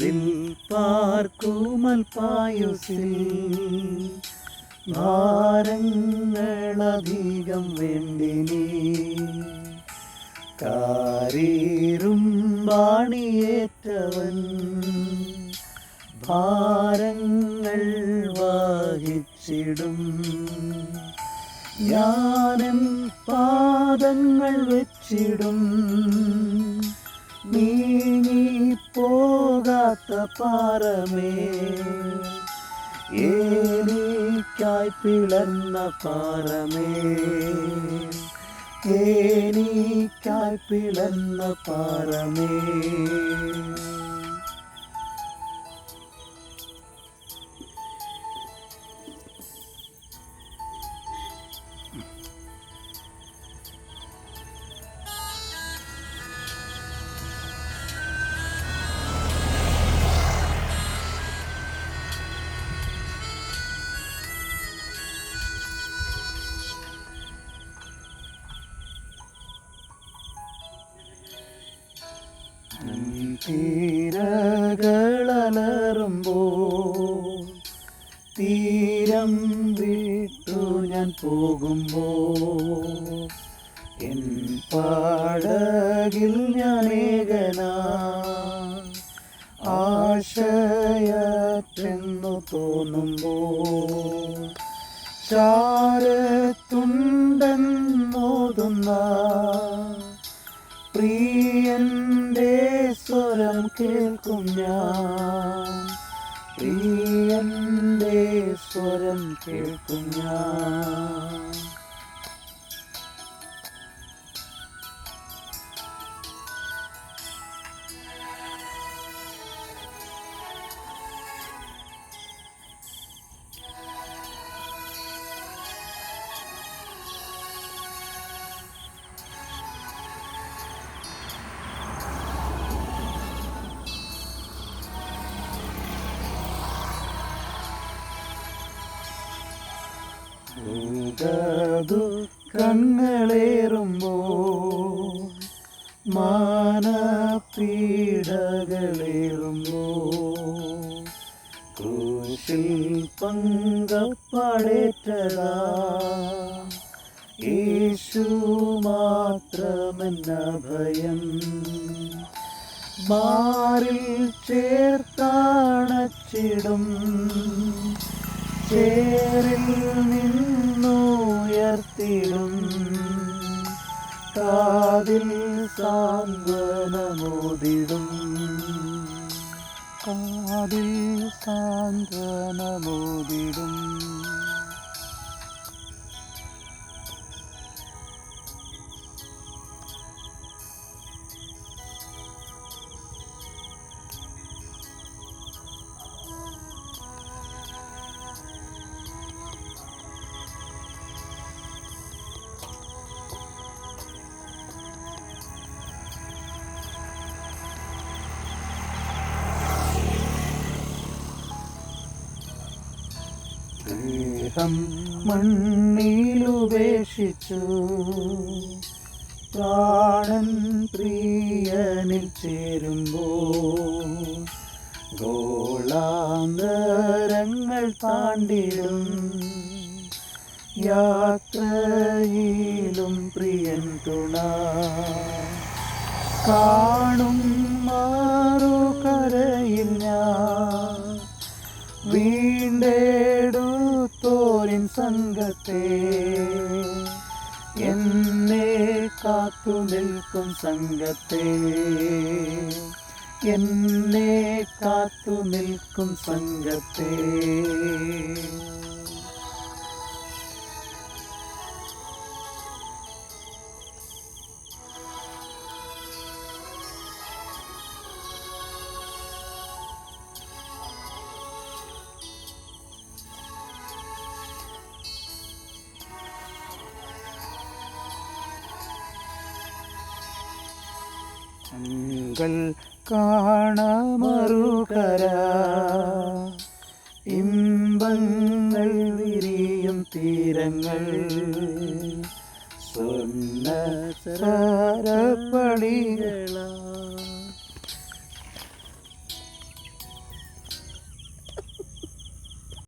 പാരിൽ പാർക്കുമൽ പായുസിൽ ഭാരങ്ങളധികം വേണ്ടിനി കാരീറും വാണിയേറ്റവൻ ഭാരങ്ങൾ വഹിച്ചിടും. ഞാനും പാദങ്ങൾ വെച്ചിടും. നീങ്ങി പോകാത്ത പാറമേ ഏനിക്കായി പിളർന്ന പാറമേ. ഏനിക്കായി പിളർന്ന പാറമേ. തീരകളലറുമ്പോ തീരം വിട്ടു ഞാൻ പോകുമ്പോ എൻ പാടകിൽ ഞാൻ ഏകനാ ആശയറ്റെന്നു തോന്നുമ്പോ ചാരത്തുണ്ടെന്നോതുന്ന പ്രിയന്റെ സ്വരം കേൾക്കും കണ്ണുകളേറുമ്പോ മാനപീഡകളേറുമ്പോ ക്രൂശിൽ പങ്കപ്പടേറ്റതാ യേശു മാത്രമെന്ന ഭയം മാറിൽ ചേർത്താണച്ചിടും ചേരിൽ നിന്നുയർത്തിടും. കാതിൽ സാന്ത്വനമോതിടും. കാതിൽ സാന്ത്വനമോതിടും. ദേഹം മണ്ണിലുപേക്ഷിച്ചു. പ്രാണൻ പ്രിയനിൽ ചേരുമ്പോ ഗോളാന്തരങ്ങൾ താണ്ടിടും. യാത്രയിലും പ്രിയൻ തുണ കാണും മാറുകരയിൽ ഞാൻ സംഘത്തെ എന്നെ കാത്തു നിൽക്കും സംഘത്തെ. എന്നെ കാത്തു നിൽക്കും സംഘത്തെ. കൺകൾ കാണമറുകര. ഇമ്പങ്ങൾ വിരിയും തീരങ്ങൾ. സ്വർണ സരപ്പളികളാ